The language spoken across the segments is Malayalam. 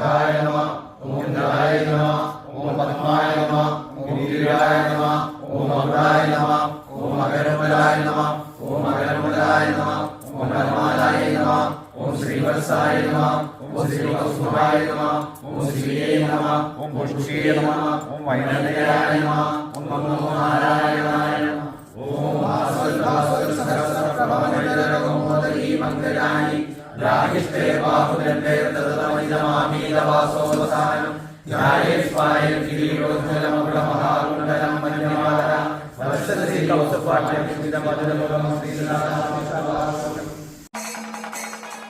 चंद्राय नम ओम चंद्राय नम ओम पद्माय नम ओम गिरिराय नम ओम अमराय नम ओम अगरमलाय नम ओम अगरमलाय नम ओम रमालाय नम ओम श्रीवत्साय नम ओम श्रीवत्सुभाय नम ओम श्रीये नम ओम पुष्ये नम ओम वैनंदयाय नम ओम नमो नारायणाय ओम भास्कर भास्कर सहस्र प्रभामण्डल गंगोदरी मंगलानि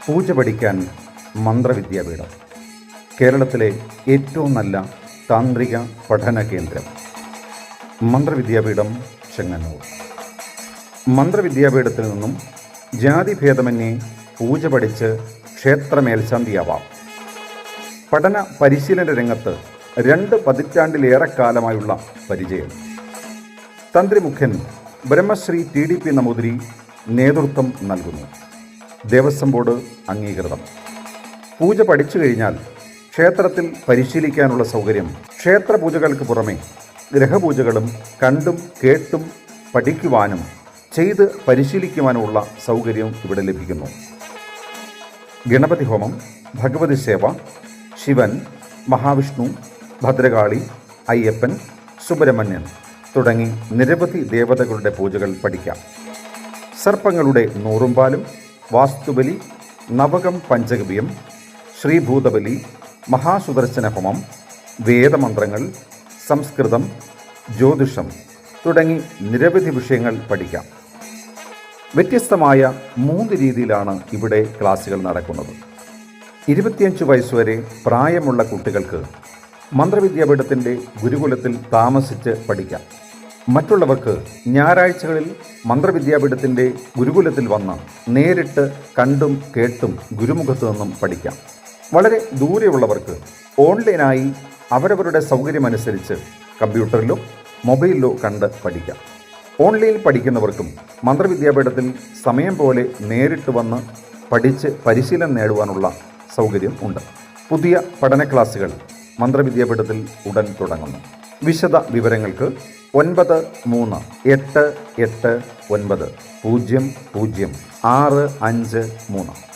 പൂജ പഠിക്കാൻ മന്ത്രവിദ്യാപീഠം. കേരളത്തിലെ ഏറ്റവും നല്ല താന്ത്രിക പഠന കേന്ദ്രം. മന്ത്രവിദ്യാപീഠം ചെങ്ങന്നൂർ. മന്ത്രവിദ്യാപീഠത്തിൽ നിന്നും ജാതിഭേദമന്യേ പൂജ പഠിച്ച് ക്ഷേത്രമേൽശാന്തിയാവാം പഠന പരിശീലന രംഗത്ത് രണ്ട് പതിറ്റാണ്ടിലേറെ കാലമായുള്ള പരിചയം. തന്ത്രിമുഖ്യൻ Brahmashri T D P Namboothiri നേതൃത്വം നൽകുന്നു. ദേവസ്വം ബോർഡ് അംഗീകൃതം. പൂജ പഠിച്ചു കഴിഞ്ഞാൽ ക്ഷേത്രത്തിൽ പരിശീലിക്കാനുള്ള സൗകര്യം ക്ഷേത്ര പൂജകൾക്ക് പുറമെ ഗ്രഹപൂജകളും കണ്ടും കേട്ടും പഠിക്കുവാനും ചെയ്ത് പരിശീലിക്കുവാനുമുള്ള സൗകര്യവും ഇവിടെ ലഭിക്കുന്നു. ഗണപതി ഹോമം ഭഗവതി സേവ ശിവൻ മഹാവിഷ്ണു ഭദ്രകാളി അയ്യപ്പൻ സുബ്രഹ്മണ്യൻ തുടങ്ങി നിരവധി ദേവതകളുടെ പൂജകൾ പഠിക്കാം. സർപ്പങ്ങളുടെ നൂറുംപാലും വാസ്തുബലി നവകം പഞ്ചഗവ്യം ശ്രീഭൂതബലി മഹാസുദർശന ഹോമം വേദമന്ത്രങ്ങൾ സംസ്കൃതം ജ്യോതിഷം തുടങ്ങി നിരവധി വിഷയങ്ങൾ പഠിക്കാം. വ്യത്യസ്തമായ മൂന്ന് രീതിയിലാണ് ഇവിടെ ക്ലാസുകൾ നടക്കുന്നത്. ഇരുപത്തിയഞ്ച് വയസ്സുവരെ പ്രായമുള്ള കുട്ടികൾക്ക് മന്ത്രവിദ്യാപീഠത്തിന്റെ ഗുരുകുലത്തിൽ താമസിച്ച് പഠിക്കാം. മറ്റുള്ളവർക്ക് ഞായറാഴ്ചകളിൽ മന്ത്രവിദ്യാപീഠത്തിന്റെ ഗുരുകുലത്തിൽ വന്ന് നേരിട്ട് കണ്ടും കേട്ടും ഗുരുമുഖത്തു നിന്നും പഠിക്കാം. വളരെ ദൂരെയുള്ളവർക്ക് ഓൺലൈനായി അവരവരുടെ സൗകര്യമനുസരിച്ച് കമ്പ്യൂട്ടറിലോ മൊബൈലിലോ കണ്ട് പഠിക്കാം. ഓൺലൈനിൽ പഠിക്കുന്നവർക്കും മന്ത്രവിദ്യാപീഠത്തിൽ സമയം പോലെ നേരിട്ട് വന്ന് പഠിച്ച് പരിശീലനം നേടുവാനുള്ള സൗകര്യം ഉണ്ട്. പുതിയ പഠന ക്ലാസുകൾ മന്ത്രവിദ്യാപീഠത്തിൽ ഉടൻ തുടങ്ങുന്നു. വിശദ വിവരങ്ങൾക്ക് ഒൻപത് മൂന്ന് എട്ട് എട്ട് ഒൻപത് പൂജ്യം പൂജ്യം ആറ് അഞ്ച് മൂന്ന്.